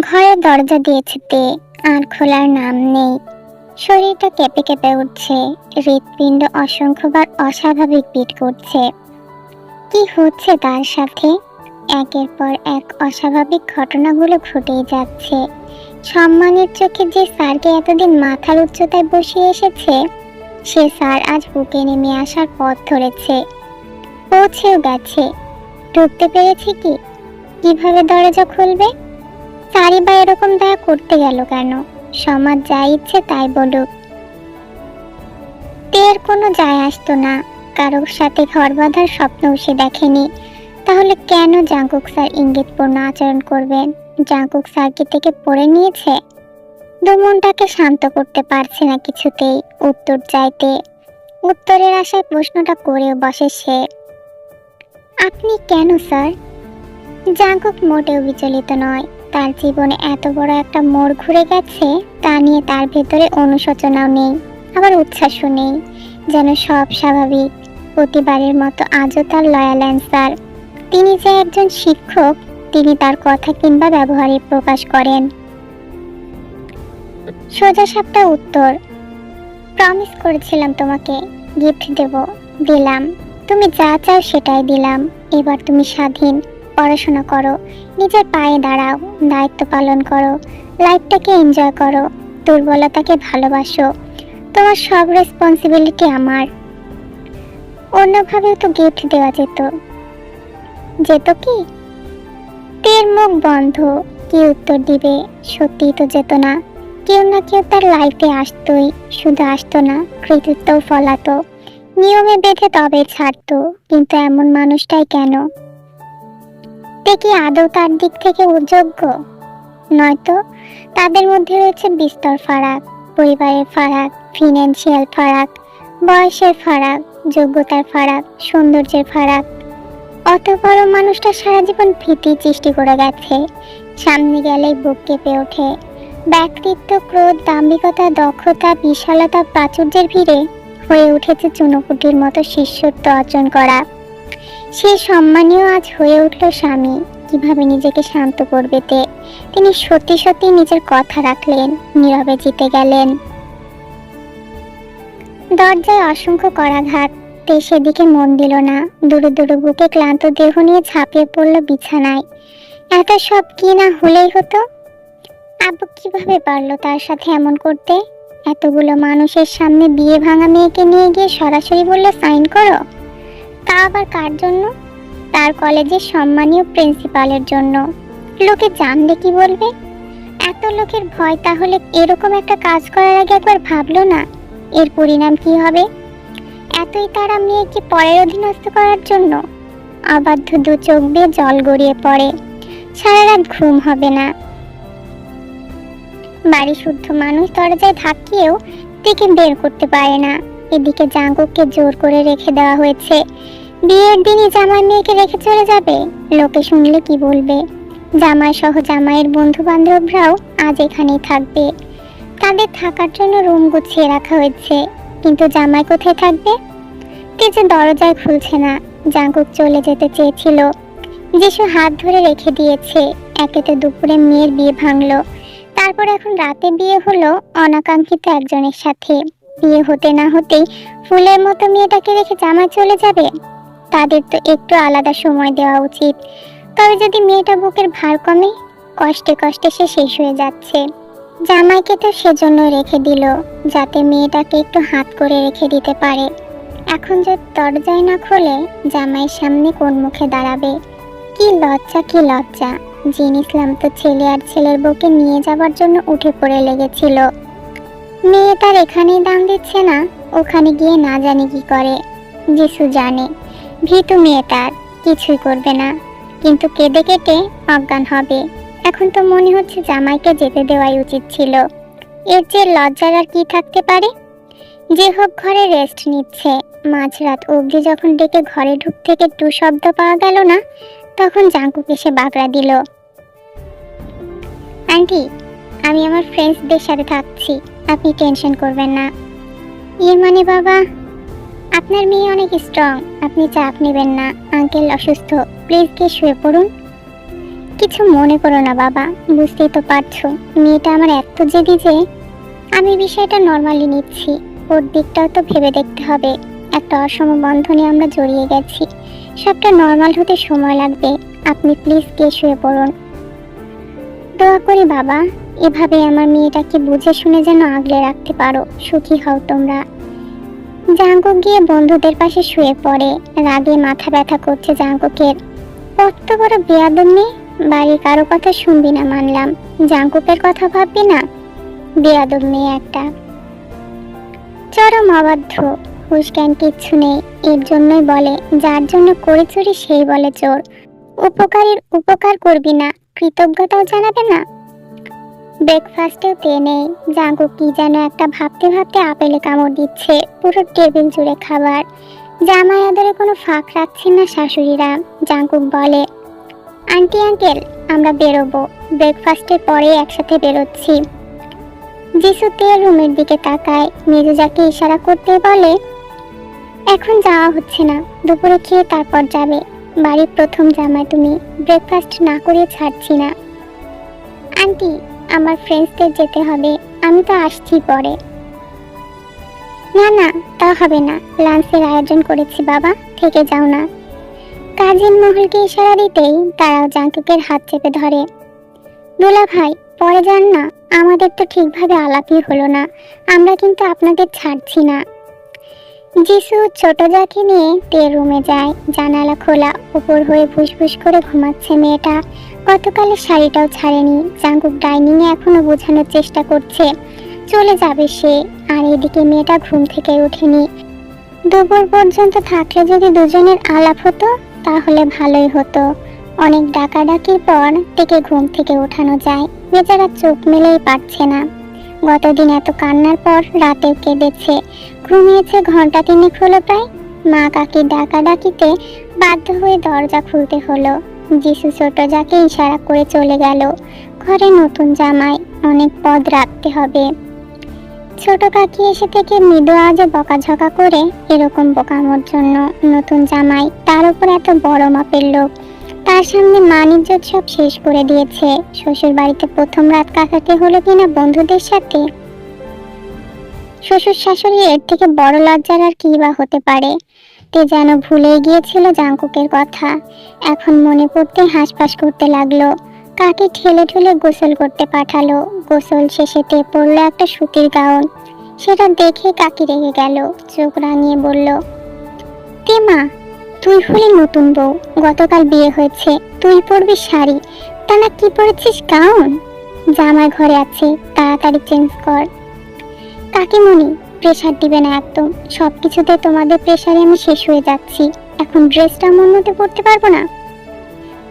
ঘরের দরজা দিয়েছে তে, আর খোলার নাম নেই। শরীরটা কেঁপে কেঁপে উঠছে। হৃৎপিণ্ড অসংখ্যবার অস্বাভাবিক পিট করছে। কি হচ্ছে তার সাথে? একের পর এক অস্বাভাবিক ঘটনাগুলো ঘটেই যাচ্ছে। সম্মানের চোখে যে স্যারকে এতদিন মাথার উচ্চতায় বসিয়ে এসেছে, সে স্যার আজ বুকে নেমে আসার পথ ধরেছে। পৌঁছেও গেছে। ঢুকতে পেরেছে কি? কীভাবে দরজা খুলবে? স্যারই বা এরকম দয়া করতে গেল কেন? সমাজ যা ইচ্ছে তাই বলুক। তের কোনো যায় আসতো না। কারোর সাথে ঘর বাঁধার স্বপ্নও সে দেখেনি। তাহলে কেন জাঙ্কুক স্যার ইঙ্গিতপূর্ণ আচরণ করবেন? জাঙ্কুক স্যারকে থেকে পড়ে নিয়েছে? দুমনটাকে শান্ত করতে পারছে না কিছুতেই। উত্তর চাইতে। উত্তরের আশায় প্রশ্নটা করেও বসে সে। আপনি কেন, স্যার? জাঙ্কুক মোটেও বিচলিত নয়। তার জীবনে এত বড় একটা মোড় ঘুরে গেছে, তা নিয়ে তার ভেতরে অনুশোচনাও নেই, আবার উচ্ছ্বাসও নেই, যেন সব স্বাভাবিক। প্রতিবারের মতো আজও তার লয়াল অ্যান্সার। তিনি যে একজন শিক্ষক, তিনি তার কথা কিংবা ব্যবহারে প্রকাশ করেন। সোজা সাপটা উত্তর প্রমিস করেছিলাম তোমাকে গিফট দেব, দিলাম। তুমি যা চাও সেটাই দিলাম, এবার তুমি স্বাধীন। পড়াশোনা করো, নিজের পায়ে দাঁড়াও, দায়িত্ব পালন করো লাইফটাকে এনজয় করো, দুর্বলতাকে ভালোবাসো। তোমার সব রেসপন্সিবিলিটি আমার। অন্যভাবেও তো গিফট দেওয়া যেত। যেত কি? তের মুখ বন্ধ কি উত্তর দিবে, সত্যিই তো যেত না। কেউ না কেউ তার লাইফে আসতোই, শুধু আসতো না, কৃতিত্বও ফলাতো। নিয়মে বেঁধে তবে ছাড়তো, কিন্তু এমন মানুষটাই কেন? তে কি আদৌ তার দিক থেকে অযোগ্য নয়তো তাদের মধ্যে রয়েছে বিস্তর ফারাক, পরিবারের ফারাক ফিনান্সিয়াল ফারাক, বয়সের ফারাক, যোগ্যতার ফারাক, সৌন্দর্যের ফারাক। অত বড় মানুষটা সারা জীবন ভীতি সৃষ্টি করে গেছে। সামনে গেলেই বুক কেঁপে ওঠে। ব্যক্তিত্ব, ক্রোধ, দাম্ভিকতা, দক্ষতা, বিশালতা, প্রাচুর্যের ভিড়ে হয়ে উঠেছে চুনোপুটির মতো শিষ্যত্ব অর্জন করা। সে সম্মানীয় আজ হয়ে উঠল স্বামী। কীভাবে নিজেকে শান্ত করবে তে? তিনি সত্যি সত্যি নিজের কথা রাখলেন, নীরবে জিতে গেলেন। দরজায় অসংখ্য করাঘাত, তে সেদিকে মন দিল না। দুরু দুরু বুকে ক্লান্ত দেহ নিয়ে ঝাঁপিয়ে পড়ল বিছানায়। এত সব কি না হলেই হতো? আব্বু কীভাবে পারল তার সাথে এমন করতে? এতগুলো মানুষের সামনে বিয়ে ভাঙা মেয়েকে নিয়ে গিয়ে সরাসরি বলল সাইন করো? তা আবার কার জন্য? তার কলেজের সম্মানীয় প্রিন্সিপালের জন্য। লোকে জানলে কি বলবে? এত লোকের ভয় তাহলে এরকম একটা কাজ করার আগে একবার ভাবলো না? এর পরিণাম কি হবে? এতই তারা মেয়েকে পরের অধীনস্থ করার জন্য? অবাধ্য দু চোখ দিয়ে জল গড়িয়ে পড়ে। সারা রাত ঘুম হবে না। বাড়ি শুদ্ধ মানুষ দরজায় থাকিয়েও দিকে বের করতে পারে না। এদিকে জাঙ্কুককে জোর করে রেখে দেওয়া হয়েছে। বিয়ের দিনই জামাই মেয়েকে রেখে চলে যাবে। লোকে শুনলে কি বলবে? জামাই সহ জামাইয়ের বন্ধু বান্ধবরাও আজ এখানেই থাকবে। তাদের থাকার জন্য রুম গুছিয়ে রাখা হয়েছে। কিন্তু জামাই কোথায় থাকবে? তে যে দরজায় খুলছে না। জাঙ্কুক চলে যেতে চেয়েছিল। যিশু হাত ধরে রেখে দিয়েছে। একেতে দুপুরে মেয়ের বিয়ে ভাঙলো। তারপর এখন রাতে বিয়ে হলো অনাকাঙ্ক্ষিত একজনের সাথে। বিয়ে হতে না হতেই ফুলের মতো মেয়েটাকে রেখে জামাই চলে যাবে। তাদের তো একটু আলাদা সময় দেওয়া উচিত। তবে যদি মেয়েটা বুকের ভার কমে, কষ্টে কষ্টে সে শেষ হয়ে যাচ্ছে। জামাইকে তো সেজন্য রেখে দিল, যাতে মেয়েটাকে একটু হাত করে রেখে দিতে পারে। এখন যে দরজায় না খোলে, জামাইয়ের সামনে কোন মুখে দাঁড়াবে? কি লজ্জা কি লজ্জা। জিন ইসলাম তো ছেলে আর ছেলের বউকে নিয়ে যাবার জন্য উঠে পড়ে লেগেছিল। মেয়ে তার এখানেই দাম দিচ্ছে না, ওখানে গিয়ে না জানি কি করে। যিশু জানে, ভীতু মেয়ে তার, কিছুই করবে না। কিন্তু কেঁদে কেটে অজ্ঞান হবে। এখন তো মনে হচ্ছে জামাইকে যেতে দেওয়াই উচিত ছিল। এর যে লজ্জার আর কি থাকতে পারে? যে হোক ঘরে রেস্ট নিচ্ছে। মাঝরাত অবধি যখন ডেকে ঘরে ঢুক থেকে টু শব্দ পাওয়া গেল না, তখন জাঙ্কুক এসে বাগড়া দিল। আন্টি, আমি আমার ফ্রেন্ডসদের সাথে থাকছি। আপনি টেনশন করবেন না। ইয়ে মানে বাবা, আপনার মেয়ে অনেক স্ট্রং আপনি চাপ নেবেন না। আঙ্কেল অসুস্থ প্লিজ গিয়ে শুয়ে পড়ুন। কিছু মনে করো না বাবা, বুঝতেই তো পারছ, মেয়েটা আমার এত জেদি যে আমি বিষয়টা নর্মালি নিচ্ছি। ওর দিকটাও তো ভেবে দেখতে হবে। একটা অসম বন্ধনে আমরা জড়িয়ে গেছি। সবটা নর্মাল হতে সময় লাগবে। আপনি প্লিজ গিয়ে শুয়ে পড়ুন। দোয়া করি বাবা এভাবে আমার মেয়েটাকে বুঝে শুনে যেন আগলে রাখতে পারো, সুখী হও তোমরা। জাঙ্কুক গিয়ে বন্ধুদের পাশে শুয়ে পড়ে, রাগে মাথা ব্যথা করছে জাঙ্কুকের। কত বড় বেয়াদব মেয়ে, বাড়ির কারও কথা শুনবি না মানলাম। জাঙ্কুকের কথা ভাববি না? বেয়াদব মেয়ে একটা। চরম অবাধ্য, হুশ জ্ঞান কিচ্ছু নেই, এর জন্যই বলে, যার জন্য করে চুরি সেই বলে চোর। উপকারের উপকার করবি না, কৃতজ্ঞতাও জানাবে না। ব্রেকফাস্টেও তে নেই। জাঙ্কু কি যেন একটা ভাবতে ভাবতে আপেলে কামড় দিচ্ছে, পুরো টেবিল জুড়ে খাবার। জামাই কোনো ফাঁক রাখছেন না শাশুড়িরা। জাঙ্কুক বলে, আন্টি, আঙ্কেল, আমরা বেরোবো। ব্রেকফাস্টের পরে একসাথে বেরোচ্ছি। যিশু তে রুমের দিকে তাকায়। মেজুজাকে ইশারা করতে বলে, এখন যাওয়া হচ্ছে না, দুপুরে খেয়ে তারপর যাবে। বাড়ির প্রথম জামাই তুমি ব্রেকফাস্ট না করে ছাড়ছি না। আন্টি আমার ফ্রেন্ডসদের যেতে হবে। আমি তো আসছি পরে। না না, তা হবে না। লাঞ্চের আয়োজন করেছি, বাবা। থেকে যাও না। কাজিন মহলকে ইশারা দিতেই তারাও জাঙ্কুকের হাত চেপে ধরে। দুলা ভাই, পরে যান না। আমাদের তো ঠিকভাবে আলাপই হলো না। আমরা কিন্তু আপনাদের ছাড়ছি না। যিশু ছোট যাকে নিয়ে তে রুমে যায়। জানালা খোলা, উপর হয়ে ফুসফুস করে ঘুমাচ্ছে মেয়েটা। গতকালের শাড়িটাও ছাড়েনি। ডাইনিং এ এখনও বোঝানোর চেষ্টা করছে। চলে যাবে সে। আর এদিকে মেয়েটা ঘুম থেকে ওঠেনি। দুপুর পর্যন্ত থাকলে যদি দুজনের আলাপ হতো, তাহলে ভালোই হতো। অনেক ডাকাডাকির পর থেকে ঘুম থেকে ওঠানো যায়। বেচারা চোখ মেলেই পারছে না। গতদিন এত কান্নার পর রাতেও কেঁদেছে। ঘুমিয়েছে ঘণ্টা তিনেক হলো প্রায়। মা কাকির ডাকাডাকিতে বাধ্য হয়ে দরজা খুলতে হলো। যিশু ছোট যাকে ইশারা করে চলে গেল। ঘরে নতুন জামাই অনেক পদ রাখতে হবে। ছোট কাকি এসে থেকে মৃদু আজে বকাঝকা করে এরকম বোকামোর জন্য নতুন জামাই তার উপর এত বড় মাপের লোক তার সামনে মানিজ্য সব শেষ করে দিয়েছে। শ্বশুর বাড়িতে প্রথম রাত কাটাতে হলো কিনা বন্ধুদের সাথে? শ্বশুর শাশুড়ি এর থেকে বড় লজ্জার আর কি বা হতে পারে? তে যেন ভুলে গিয়েছিল জাঙ্কুকের কথা। এখন মনে পড়তে হাঁসফাঁস করতে লাগল। কাকে ঠেলে ঠেলে গোসল করতে পাঠালো। গোসল শেষে তে পড়ল একটা সুতির গাউন। সেটা দেখে কাকি রেগে গেল। চোখ রাঙিয়ে বলল, তে মা, তুই হলি নতুন বউ। গতকাল বিয়ে হয়েছে। তুই পরবি শাড়ি। তা না কি পরেছিস গাউন? জামাই ঘরে আছে, তাড়াতাড়ি চেঞ্জ কর। কাকিমণি প্রেশার দিবে না একদম। সব কিছুতে তোমাদের প্রেশারে আমি শেষ হয়ে যাচ্ছি। এখন ড্রেসটা মন মতো পরতে পারব না?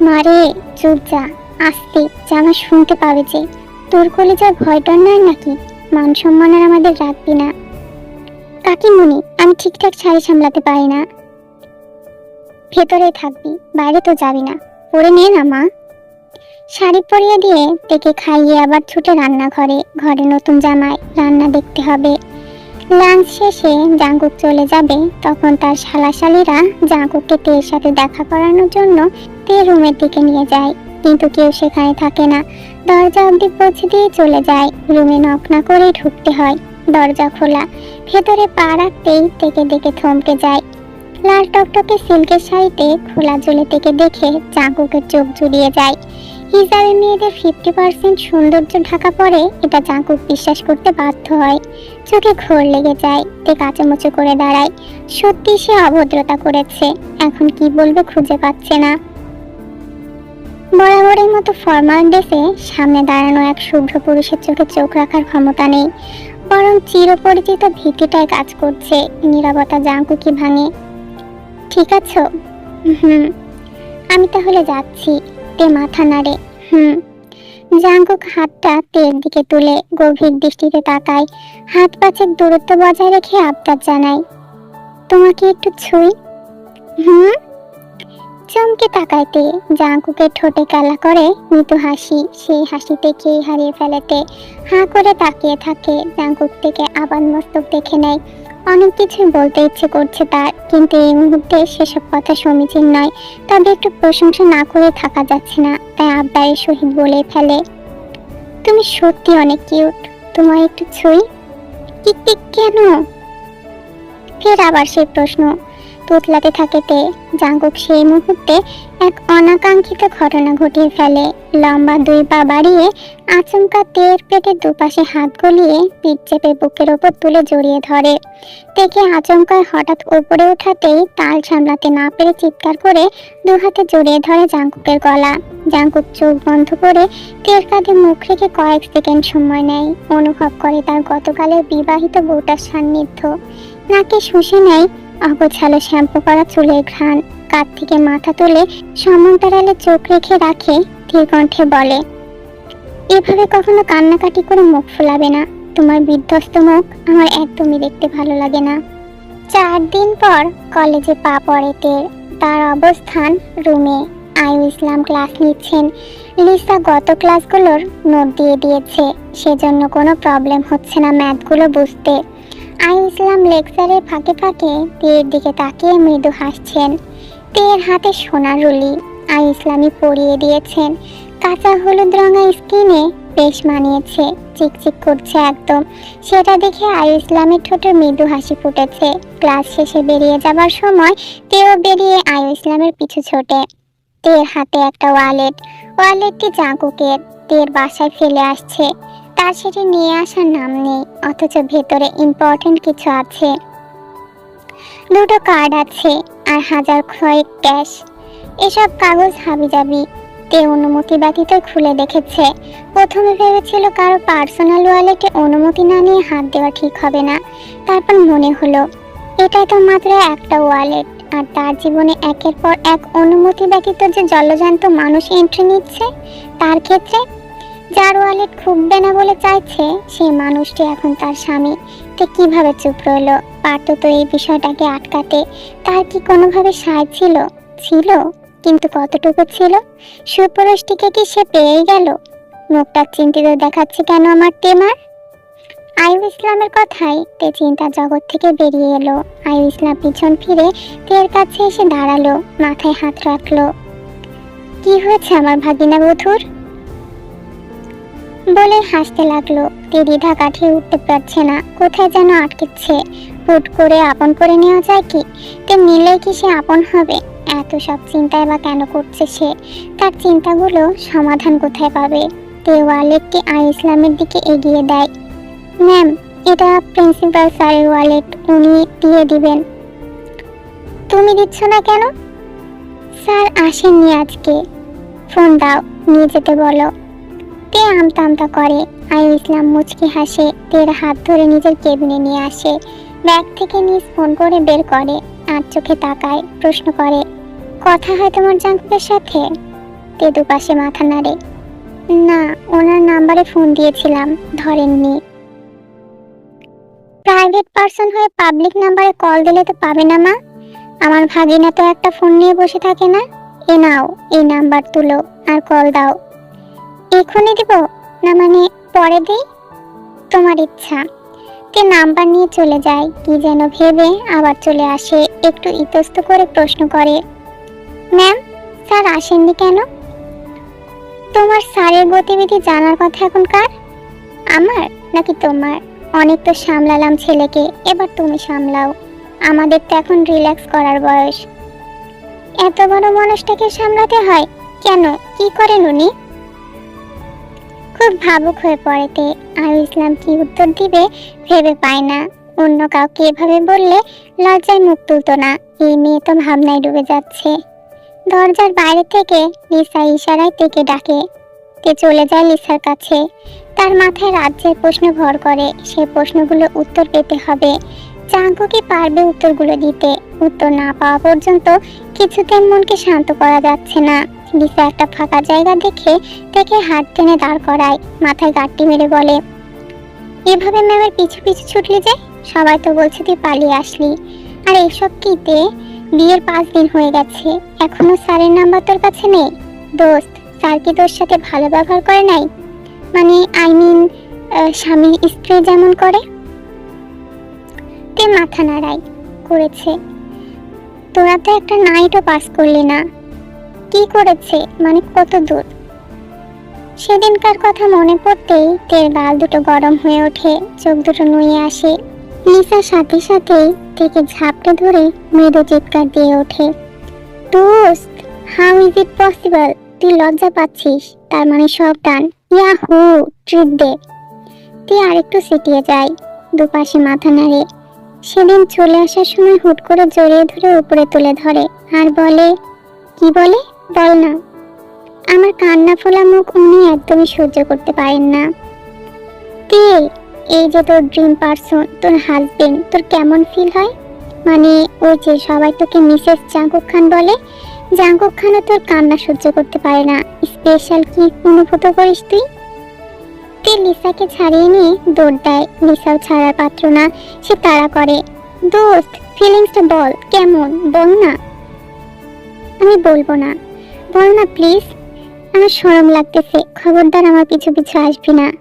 মারে চুপ যা। আস্তে জামা শুনতে পাবে যে। তোর কলেজার ভয় ডর নয় নাকি? মান সম্মান আর আমাদের রাখবি না। কাকিমণি আমি ঠিকঠাক শাড়ি সামলাতে পারি না। ভেতরে থাকবি, বাইরে তো যাবি না। পরে নিয়ে না, মা। শাড়ি পরিয়ে দিয়ে তেকে খাইয়ে আবার ছুটে রান্নাঘরে, ঘরে নতুন জামায় রান্না দেখতে হবে। লাঞ্চ শেষে জাঙ্কুক চলে যাবে। তখন তার শালাশালিরা জাঙ্কুককে তের সাথে দেখা করানোর জন্য তে রুমের দিকে নিয়ে যায়। কিন্তু কেউ সেখানে থাকে না। দরজা অবধি পৌঁছে দিয়ে চলে যায়। রুমে নক না করেই ঢুকতে হয়। দরজা খোলা। ভেতরে পা রাখতেই থেকে দেখে থমকে যায়। লাল টকটকে সিল্কের শাড়িতে খোলা জলে থেকে দেখে জাঙ্কুকের চোখ জুড়িয়ে যায়। হিজাবে মেয়েদের ফিফটি পার্সেন্ট সৌন্দর্য ঢাকা পড়ে, এটা জাঙ্কুক বিশ্বাস করতে বাধ্য হয়। চোখে ঘোর লেগে যায়, তে কাচামুচো করে দাঁড়ায়। সত্যি সে অভদ্রতা করেছে, এখন কি বলবে খুঁজে পাচ্ছে না। বরাবরের মতো ফর্মাল ড্রেসে সামনে দাঁড়ানো এক শুভ্র পুরুষের চোখে চোখ রাখার ক্ষমতা নেই, বরং চিরপরিচিত ভীতিটায় কাজ করছে, নীরবতা জাঙ্কুকি ভাঙে। ঠিক আছো? হুম। আমি তাহলে যাচ্ছি, তে মাথা নাড়ে। হুম। জাঙ্কুক হাতটা তের দিকে তুলে গভীর দৃষ্টিতে তাকায়। হাত পাঁচের দূরত্ব বজায় রেখে আবদার জানাই তোমাকে একটু ছুঁই? হুম? চমকে তাকাইতে জাঙ্কুকের ঠোঁটে কালা করে মৃদু হাসি। সেই হাসিতে খেয়ে হারিয়ে ফেলেতে হাঁ করে তাকিয়ে থাকে জাঙ্কুক থেকে আবার মস্তক দেখে নেয়। অনেক কিছুই বলতে ইচ্ছে করছে তার, কিন্তু এই মুহূর্তে সেসব কথা সমীচীন নয়। তবে একটু প্রশংসা না করে থাকা যাচ্ছে না, তাই আব্বারের সহিত বলে ফেলে। তুমি সত্যি অনেক কিউট তোমার একটু ছুঁই। কেন? ফের আবার সেই প্রশ্ন। তোতলাতে থাকে তে জাঙ্কুক সেই মুহূর্তে এক অনাকাঙ্ক্ষিত ঘটনা ঘটিয়ে ফেলে। লম্বা দুই পা বাড়িয়ে আচমকা তের পেটের দুপাশে হাত গলিয়ে পিঠ চেপে বুকের ওপর তুলে জড়িয়ে ধরে। তেকে আচমকায় হঠাৎ ওপরে ওঠাতেই তাল সামলাতে না পেরে চিৎকার করে দু হাতে জড়িয়ে ধরে জাঙ্কুকের গলা। জাঙ্কুক চোখ বন্ধ করে তের কাঁধে মুখ রেখে কয়েক সেকেন্ড সময় নেয়। অনুভব করে তার গতকালের বিবাহিত বউটার সান্নিধ্য। নাকে শুষে নেয় অগোছালো শ্যাম্পু করা চুলের ঘ্রাণ কাত থেকে মাথা তুলে সমান্তরালে চোখ রেখে রাখে ধীর কণ্ঠে বলে, এভাবে কখনো কান্নাকাটি করে মুখ ফোলাবে না। তোমার বিধ্বস্ত মুখ আমার একদমই দেখতে ভালো লাগে না। চার দিন পর কলেজে পা পড়ে তের। তার অবস্থান রুমে। আয়ু ইসলাম ক্লাস নিচ্ছেন। লিসা গত ক্লাসগুলোর নোট দিয়ে দিয়েছে। সেজন্য কোনো প্রবলেম হচ্ছে না ম্যাথগুলো বুঝতে। আই ইসলাম লেকচারের ফাঁকে ফাঁকে তীরের দিকে তাকিয়ে মৃদু হাসছেন। তীরের হাতে সোনার রুলি, আই ইসলামই পরিয়ে দিয়েছেন। কাঁচা হলুদ রঙা স্কিনে বেশ মানিয়েছে, চিকচিক করছে একদম। সেটা দেখে আই ইসলামের ঠোঁটে মৃদু হাসি ফুটেছে। ক্লাস শেষে বেরিয়ে যাবার সময় তেও বেরিয়ে আয়ু ইসলামের পিছু ছোটে। তের হাতে একটা ওয়ালেট, ওয়ালেটটি জাঁকুকের তের বাসায় ফেলে আসছে। তার সেটি নিয়ে আসার নাম নেই, অথচ ভেতরে ইম্পর্টেন্ট কিছু আছে। দুটো কার্ড আছে আর হাজার ছয়েক ক্যাশ এসব কাগজ হাবিজাবি। তে অনুমতি ব্যতীত খুলে দেখেছে। প্রথমে ভেবেছিল কারও পার্সোনাল ওয়ালেটে অনুমতি না নিয়ে হাত দেওয়া ঠিক হবে না। তারপর মনে হলো, এটাই তো মাত্র একটা ওয়ালেট আর তার জীবনে একের পর এক অনুমতি ব্যতীত যে জলজান্ত মানুষ এন্ট্রি নিচ্ছে, তার ক্ষেত্রে যার ওয়ালেট খুববে না বলে চাইছে, সেই মানুষটি এখন তার স্বামী। তে কীভাবে চুপ রইল? পারত তো এই বিষয়টাকে আটকাতে তার কি কোনোভাবে সায় ছিল? ছিল, কিন্তু কতটুকু ছিল? সুপুরুষটিকে কি সে পেয়ে গেল? মুখটা চিন্তিত দেখাচ্ছে কেন আমার টেমার? আয়ু ইসলামের কথাই তে চিন্তা জগৎ থেকে বেরিয়ে এলো। আয়ু ইসলাম পিছন ফিরে তের কাছে এসে দাঁড়াল, মাথায় হাত রাখল। কি হয়েছে আমার ভাগিনা বধুর? বলে হাসতে লাগল। দ্বিধা কাঠিয়ে উঠতে পারছে না, কোথায় যেন আটকেছে। হুট করে আপন করে নেওয়া যায় কি? তে নিলেই কি সে আপন হবে? এত সব চিন্তায় বা কেন করছে সে? তার চিন্তাগুলো সমাধান কোথায় পাবে? তে ওয়ালেটটি আই ইসলামের দিকে এগিয়ে দেয়। ম্যাম, এটা প্রিন্সিপাল স্যারের ওয়ালেট। উনি দিয়ে দিবেন। তুমি দিচ্ছ না কেন? স্যার আসেননি আজকে। ফোন দাও, নিয়ে যেতে বলো। তে আমতা আমতা করে? আয়ু ইসলাম মুচকি হাসে তের হাত ধরে নিজের কেবিনে নিয়ে আসে। ব্যাগ থেকে নিজ ফোন করে বের করে আর চোখে তাকায়, প্রশ্ন করে, কথা হয় তোমার জাঙ্কুকের সাথে? তে দুপাশে মাথা নাড়ে, না, ওনার নাম্বারে ফোন দিয়েছিলাম, ধরেননি। প্রাইভেট পার্সন হয়ে পাবলিক নাম্বারে কল দিলে তো পাবে না মা। আমার ভাগিনা তো একটা ফোন নিয়ে বসে থাকে না। এ নাও, এই নাম্বার তুলো, আর কল দাও। এখনই দিব? না মানে পরে দিই? তোমার ইচ্ছা। তে নাম্বার নিয়ে চলে যায়, কি যেন ভেবে আবার চলে আসে, একটু ইতস্ত করে প্রশ্ন করে। ম্যাম, স্যার আসেননি কেন? তোমার স্যারের গতিবিধি জানার কথা এখন কার? আমার? নাকি তোমার? অনেক তো সামলালাম ছেলেকে, এবার তুমি সামলাও। আমাদের তো এখন রিল্যাক্স করার বয়স। এত বড় মানুষটাকে সামলাতে হয়? কেন? কি করেন উনি? খুব ভাবুক হয়ে পড়েতে আয়ু ইসলাম কি উত্তর দিবে ভেবে পায় না। অন্য কাউকে এভাবে বললে লজ্জায় মুখ তুলতো না। এই মেয়ে তো ভাবনায় ডুবে যাচ্ছে। দরজার বাইরে থেকে লিসা ইশারায় তেকে ডাকে। তে চলে যায় লিসার কাছে। তার মাথায় রাজ্যের প্রশ্ন ভর করে। সে প্রশ্নগুলো উত্তর পেতে হবে। চাঙ্কু কি পারবে উত্তরগুলো দিতে। উত্তর না পাওয়া পর্যন্ত কিছুতে মনকে শান্ত করা যাচ্ছে না। লিসা একটা ফাঁকা জায়গা দেখে তাকে হাত টেনে দাঁড় করায়, মাথায় গাঁটটি মেরে বলে, এভাবে ম্যামের পিছু পিছু ছুটলি যে? সবাই তো বলছে তুই পালিয়ে আসলি। আর এইসব কিতে বিয়ের পাঁচ দিন হয়ে গেছে। এখনও স্যারের নাম্বার তোর কাছে নেই? দোস্ত, স্যার কি তোর সাথে ভালো ব্যবহার করে নাই? মানে আই মিন স্বামী স্ত্রী যেমন করে? তে মাথা নাড়াই করেছে। তোরা তো একটা নাইটও পাস করলি না। কি করেছে? মানে কত দূর? সেদিনকার কথা মনে পড়তেই তের গাল দুটো গরম হয়ে ওঠে, চোখ দুটো নুয়ে আসে। লিসার সাথে সাথেই থেকে ঝাপটে ধরে মৃদু চিৎকার দিয়ে ওঠে। দোস্ত হাউ ইজ ইট পসিবল তুই লজ্জা পাচ্ছিস? তার মানে সব ডান ইয়াহু ট্রিট দে তুই আরেকটু সিটিয়ে যাই। দুপাশে মাথা নাড়ে। সেদিন চলে আসার সময় হুট করে জড়িয়ে ধরে উপরে তুলে ধরে আর বলে, কি বলে? বল না। আমার কান্না ফোলা মুখ উনি একদমই সহ্য করতে পারেন না। কে? এই যে তোর ড্রিম পারসন তোর হাজবেন্ড তোর কেমন ফিল হয়? মানে ওই যে সবাই তোকে মিসেস জাঙ্কুক খান বলে, জাঙ্কুক খানও তোর কান্না সহ্য করতে পারে না। স্পেশাল কি অনুভূত করিস তুই? তুই লিসাকে ছাড়িয়ে নিয়ে দৌড় দেয়। লিসাও ছাড়ার পাত্র না, সে তাড়া করে। দোস্ত, ফিলিংসটা বল, কেমন? বল না। আমি বলব না। বল না, প্লিজ। আমার সরম লাগতেছে, খবরদার আমার পিছু পিছু আসবি না।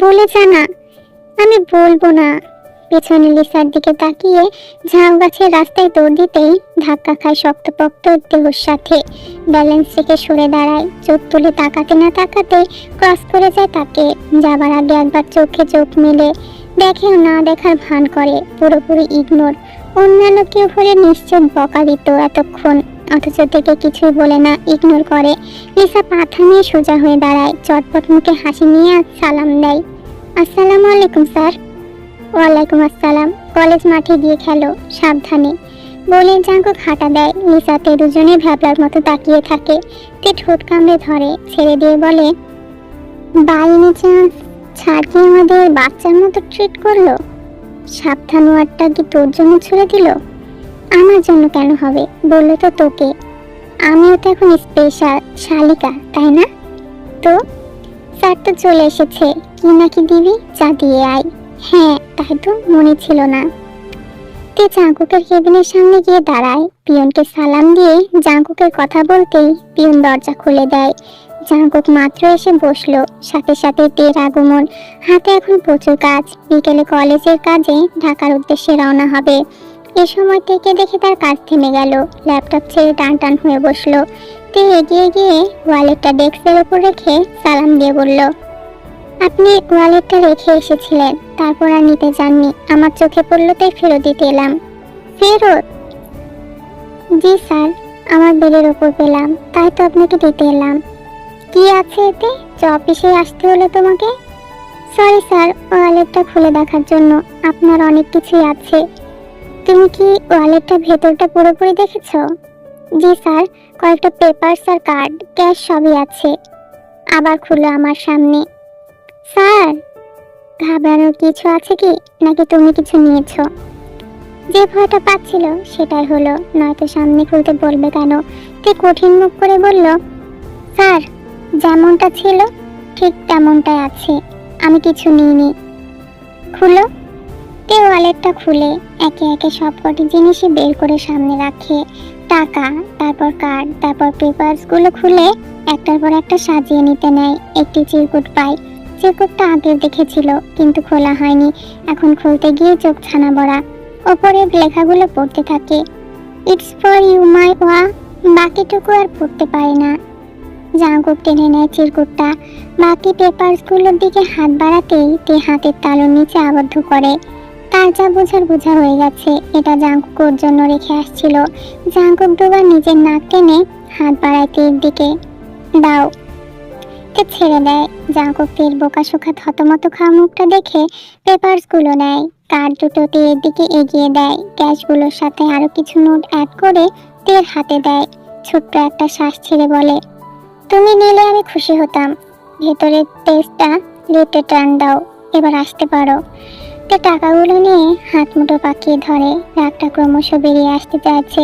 বলে জানা আমি বলব না। পেছনে লিসার দিকে তাকিয়ে ঝাউ গাছের রাস্তায় দৌড় দিতেই ধাক্কা খায় শক্তপোক্ত দেহর সাথে। ব্যালেন্স রেখে সরে দাঁড়ায়, চোখ তুলে তাকাতে না তাকাতে ক্রস করে যায় তাকে। যাবার আগে একবার চোখে চোখ মেলে দেখেও না দেখার ভান করে, পুরোপুরি ইগনোর। অন্যান্য কেউ হলে নিশ্চয় বকা দিত এতক্ষণ, অথচ থেকে কিছুই বলে না, ইগনোর করে। লিসা পা থামিয়ে সোজা হয়ে দাঁড়ায়, চটপট মুখে হাসি নিয়ে সালাম দেয়। আসসালামু আলাইকুম, স্যার। ওয়ালাইকুম আসসালাম। কলেজ মাঠে গিয়ে খেলো, সাবধানে। বলে জাঙ্কুক হাঁটা দেয়। লিসাতে দুজনে ভ্যাবলার মতো তাকিয়ে থাকে। তে ঠোঁট কামড়ে ধরে। ছেড়ে দিয়ে বলে বাইনে চান্স। ছাড় কি আমাদের বাচ্চার মতো ট্রিট করল? সাবধান ওয়ার্ডটা কি তোর জন্য ছুড়ে দিল? আমার জন্য কেন হবে? বলল তো তোকে। আমিও তো এখন স্পেশাল শালিকা, তাই না? তো? স্যার তো চলে এসেছে। কি নাকি দিবি? চা দিয়ে আয়। হ্যাঁ তাই তো মনে ছিল না। তে জাঙ্কুকের কেবিনের সামনে গিয়ে দাঁড়ায়। পিয়নকে সালাম দিয়ে জাঙ্কুকের কথা বলতেই পিয়ন দরজা খুলে দেয়। জাঙ্কুক মাত্র এসে বসল। সাথে সাথে তের আগমন হাতে এখন প্রচুর কাজ। বিকেলে কলেজের কাজে ঢাকার উদ্দেশ্যে রওনা হবে। এ সময় থেকে দেখে তার কাজ থেমে গেল। ল্যাপটপ ছেড়ে টান টান হয়ে বসল। তে এগিয়ে গিয়ে ওয়ালেটটা ডেস্কের উপর রেখে সালাম দিয়ে বলল আপনি ওয়ালেটটা রেখে এসেছিলেন, তারপর আর নিতে যাননি। আমার চোখে পড়ল তাই ফেরত দিতে এলাম। ফেরত? জি স্যার, আমার বেডের ওপর পেলাম, তাই তো আপনাকে দিতে এলাম। কি আছে এতে? যে অফিসে আসতে হলো তোমাকে? সরি স্যার, ওয়ালেটটা খুলে দেখার জন্য আপনার অনেক কিছুই আছে। তুমি কি ওয়ালেটটা ভেতরটা পুরোপুরি দেখেছ? জি স্যার, কয়েকটা পেপারস আর কার্ড, ক্যাশ সবই আছে। আবার খুললো আমার সামনে। স্যার ঘাবড়ানোর কিছু আছে কি? নাকি তুমি কিছু নিয়েছো? যে ভয়টা পাচ্ছিল, সেটাই হলো, নয়তো সামনে খুলতে বলবে কেন? তে কঠিন মুখ করে বলল, স্যার, যেমনটা ছিল, ঠিক তেমনটাই আছে। আমি কিছু নিইনি। খুলো। তে ওয়ালেটটা খুলে একে একে সব কটি জিনিসই বের করে সামনে রাখে। টাকা, তারপর কার্ড, তারপর পেপারসগুলো খুলে একটার পর একটা সাজিয়ে নিতে নেয়। একটি চিরকুট পায়। চিরকুটটা আগেও দেখেছিল, কিন্তু খোলা হয়নি। এখন খুলতে গিয়ে চোখ ছানা বড়া। ওপরের লেখাগুলো পড়তে থাকে। ইটস ফর ইউ মাই ওয়া। বাকিটুকু আর পড়তে পারে না। জাঙ্কুক টেনে নেয় চিরকুটটা। বাকি পেপারসগুলোর দিকে হাত বাড়াতেই তে হাতের তালুর নিচে আবদ্ধ করে। তার যা বোঝার বোঝা হয়ে গেছে। এটা জাঙ্কুক ওর জন্য রেখে আসছিল। জাঙ্কুক দুবার নিজের নাক টেনে হাত বাড়ায় তীর দিকে। দাও। তে ছেড়ে দেয়? জাঙ্কুক বোকাশোকা বোকা শোকা থতমত খাওয়া মুখটা দেখে পেপারসগুলো নেয়। কার্ড দুটো তীরের দিকে এগিয়ে দেয়। ক্যাশগুলোর সাথে আরও কিছু নোট অ্যাড করে তীর হাতে দেয়। ছোট্ট একটা শ্বাস ছেড়ে বলে, তুমি নিলে আমি খুশি হতাম। ভেতরের টেস্টটা লেটে টান দাও। এবার আসতে পারো। তে টাকাগুলো নিয়ে হাত মুঠো পাকিয়ে ধরে। রাগটা ক্রমশ বেরিয়ে আসতে চাইছে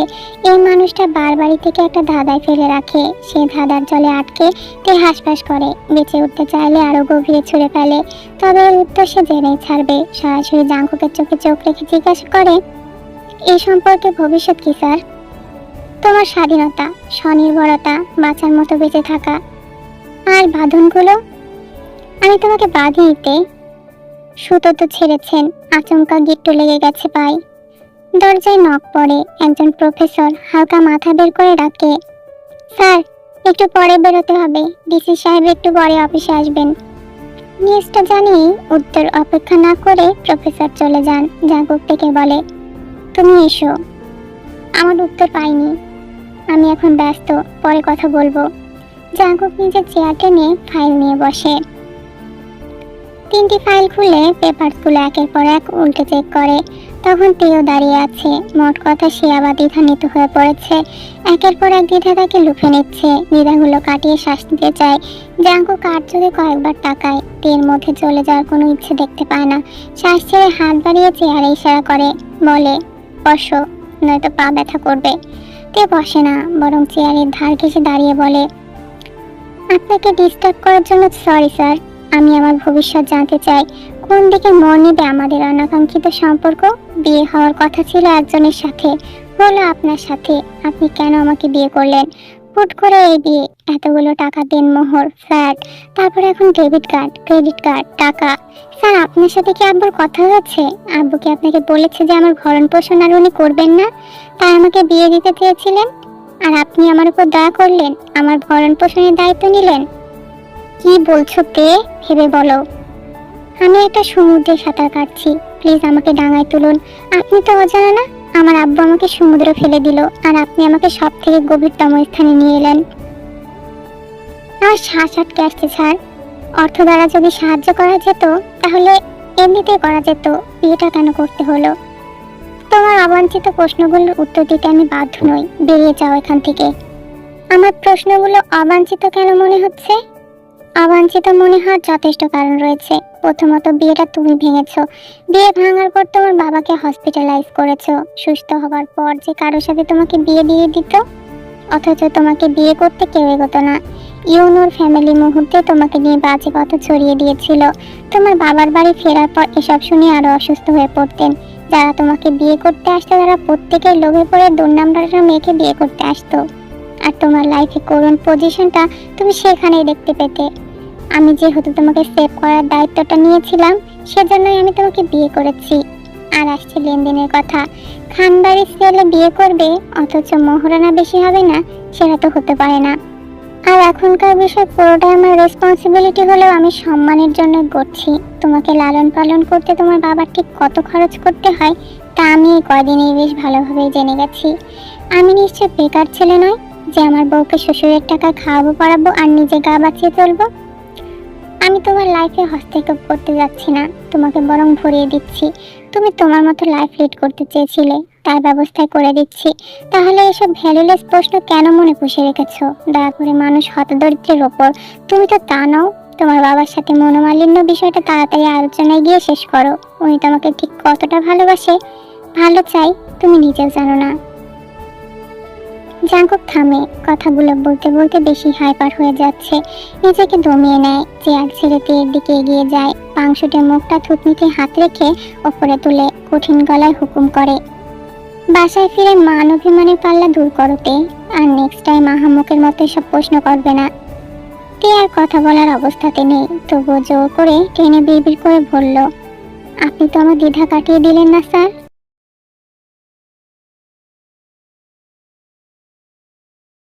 এই মানুষটা বারবাড়ি থেকে একটা ধাঁধায় ফেলে রাখে। সে ধাঁধার জলে আটকে তে হাসপাস করে। বেঁচে উঠতে চাইলে আরও গভীরে ছুঁড়ে ফেলে। তবে এর উত্তর সে জেনেই ছাড়বে। সরাসরি জাঙ্কুকের চোখে চোখ রেখে জিজ্ঞাসা করে এই সম্পর্কে ভবিষ্যৎ কি, স্যার? তোমার স্বাধীনতা, স্বনির্ভরতা, বাঁচার মতো বেঁচে থাকা। আর বাঁধনগুলো? আমি তোমাকে বাঁধিতে সুতো তো ছেড়েছেন, আচমকা গিট্টু লেগে গেছে পাই দরজায় নক পড়ে একজন প্রফেসর হালকা মাথা বের করে ডাকে, স্যার, একটু পরে বেরোতে হবে, ডিসি সাহেব একটু পরে অফিসে আসবেন। নিউজটা জানিয়ে উত্তর অপেক্ষা না করে প্রফেসর চলে যান জাগরুক থেকে বলে, তুমি এসো। আমার উত্তর পাইনি। আমি এখন ব্যস্ত, পরে কথা বলব। জাগরুক নিজের চেয়ার টেনে ফাইল নিয়ে বসে। তিনটি ফাইল খুলে পেপারসগুলো একের পর এক উল্টে চেক করে। তখন তেও দাঁড়িয়ে আছে। মোট কথা সে আবার দ্বিধান্বিত হয়ে পড়েছে। একের পর এক দ্বিধা তাকে লুফে নিচ্ছে। দ্বিধাগুলো কাটিয়ে শ্বাস নিতে চায়। জাঙ্কু কাঠ যদি কয়েকবার তাকায়। তের মধ্যে চলে যাওয়ার কোনো ইচ্ছে দেখতে পায় না। শ্বাস ছেড়ে হাত বাড়িয়ে চেয়ারে ইশারা করে, বলে, বসো, নয়তো পা ব্যথা করবে। তে বসে না, বরং চেয়ারের ধার ঘেসে দাঁড়িয়ে বলে, আপনাকে ডিস্টার্ব করার জন্য সরি স্যার আমি আমার ভবিষ্যৎ জানতে চাই। কোন দিকে মন নেবে আমাদের অনাকাঙ্ক্ষিত সম্পর্ক? বিয়ে হওয়ার কথা ছিল একজনের সাথে, হলো আপনার সাথে। আপনি কেন আমাকে বিয়ে করলেন? হুট করে এই বিয়ে। এতগুলো টাকা দেন মোহর ফ্ল্যাট তারপর এখন ডেবিট কার্ড ক্রেডিট কার্ড টাকা। স্যার, আপনার সাথে কি আব্বুর কথা হয়েছে আব্বু কি আপনাকে বলেছে যে আমার ভরণ পোষণ আর উনি করবেন না? তাই আমাকে বিয়ে দিতে চেয়েছিলেন? আর আপনি আমার উপর দয়া করলেন? আমার ভরণ পোষণের দায়িত্ব নিলেন? কি বলছো তে? ভেবে বলো। আমি একটা সমুদ্রে সাঁতার কাটছি। প্লিজ আমাকে ডাঙায় তুলুন। আপনি তো অজানা না, আমার আব্বু আমাকে সমুদ্রে ফেলে দিল, আর আপনি আমাকে সব থেকে গভীরতম স্থানে নিয়ে এলেন। আমার শ্বাস আটকে আসছে, স্যার। অর্থ দ্বারা যদি সাহায্য করা যেত, তাহলে এমনিতেই করা যেত। বিয়েটা কেন করতে হলো? তোমার অবাঞ্ছিত প্রশ্নগুলোর উত্তর দিতে আমি বাধ্য নই। বেরিয়ে যাও এখান থেকে। আমার প্রশ্নগুলো অবাঞ্ছিত কেন মনে হচ্ছে? অবাঞ্ছিত মনে হওয়ার যথেষ্ট কারণ রয়েছে। প্রথমত, বিয়েটা তুমি ভেঙেছো। বিয়ে ভাঙার পর তোমার বাবাকে হসপিটালাইজ করেছ। সুস্থ হবার পর যে কারোর সাথে তোমাকে বিয়ে দিয়ে দিত, অথচ তোমাকে বিয়ে করতে কেউ এগোতো না। ইউনোর ফ্যামিলি মুহূর্তে তোমাকে নিয়ে বাজে কথা ছড়িয়ে দিয়েছিল। তোমার বাবার বাড়ি ফেরার পর এসব শুনে আরও অসুস্থ হয়ে পড়তেন। যারা তোমাকে বিয়ে করতে আসতো, তারা প্রত্যেকের লোভে পড়ে দুর্নামটা মেয়েকে বিয়ে করতে আসতো। আর তোমার লাইফে করুন পজিশনটা তুমি সেখানেই দেখতে পেতে। আমি যেহেতু তোমাকে সেভ করার দায়িত্বটা নিয়েছিলাম, সেজন্যই আমি তোমাকে বিয়ে করেছি। আর আসছে লেনদেনের কথা। খানবাড়ির ছেলে বিয়ে করবে, অথচ মহারানা বেশি হবে না, সেটা তো হতে পারে না। আর এখনকার বিষয় পুরোটাই আমার রেসপন্সিবিলিটি হলেও আমি সম্মানের জন্য করছি তোমাকে লালন পালন করতে তোমার বাবার ঠিক কত খরচ করতে হয়, তা আমি এই বেশ ভালোভাবেই জেনে গেছি। আমি নিশ্চয় বেকার ছেলে নয় যে আমার বউকে শ্বশুরের টাকা খাওয়াবো, পড়াবো আর নিজে গা বাঁচিয়ে চলবো। আমি তোমার লাইফে হস্তক্ষেপ করতে যাচ্ছি না, তোমাকে বরং ভরিয়ে দিচ্ছি। তুমি তোমার মতো লাইফ লিড করতে চেয়েছিলে, তার ব্যবস্থায় করে দিচ্ছি। তাহলে এসব ভ্যালুলেস প্রশ্ন কেন মনে পুষে রেখেছো? দয়া করে মানুষ হতদরিদ্রের ওপর। তুমি তো তা নাও, তোমার বাবার সাথে মনোমালিন্য বিষয়টা তাড়াতাড়ি আলোচনায় গিয়ে শেষ করো। উনি তোমাকে ঠিক কতটা ভালোবাসে, ভালো চাই তুমি নিজেও জানো না। জাঙ্কুক থামে, কথাগুলো বলতে বলতে বেশি হাইপার হয়ে যাচ্ছে। নিজেকে দমিয়ে নেয় চেয়ার ছেড়ে তেয়ের দিকে এগিয়ে যায়। পাংশুটে মুখটা থুতনিতে হাত রেখে ওপরে তুলে কঠিন গলায় হুকুম করে, বাসায় ফিরে মান অভিমানের পাল্লা দূর করতে, আর নেক্সট টাইম আহামুকের মতো সব প্রশ্ন করবে না। তে আর কথা বলার অবস্থাতে নেই, তবুও জোর করে টেনে বিড়বিড় করে বলল, আপনি তো আমার দ্বিধা কাটিয়ে দিলেন না, স্যার।